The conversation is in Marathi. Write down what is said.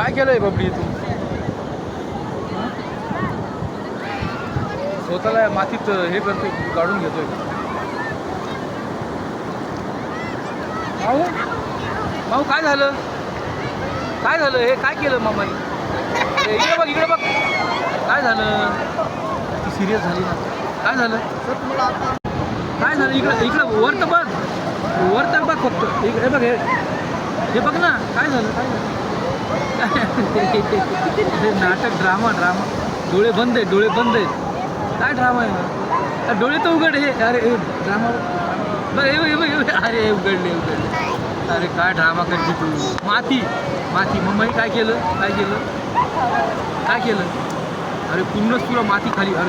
काय केलंय बबडी तू? स्वतःला मातीत हे करतोय काढून घेतोय. भाऊ भाऊ काय झालं? काय झालं? हे काय केलं मामाने इकडे बघ इकडे बघ. काय झालं? ती सिरियस झाली ना. काय झालं? काय झालं? इकडं इकडं वर तर बघ. वर तर बघ फक्त. इकडे बघ हे. हे बघ ना. काय झालं? काय झालं? हे नाटक ड्रामा ड्रामा डोळे बंद आहेत डोळे बंद आहेत काय ड्रामा आहे? डोळे तर उघड हे अरे ड्रामा बरं हे बघ, हे अरे उघडले उघडले. अरे काय ड्रामा करते तू? माती. माती. मम्माई काय केलं? काय केलं? काय केलं? अरे पूर्णच तुला माती खाली. अरे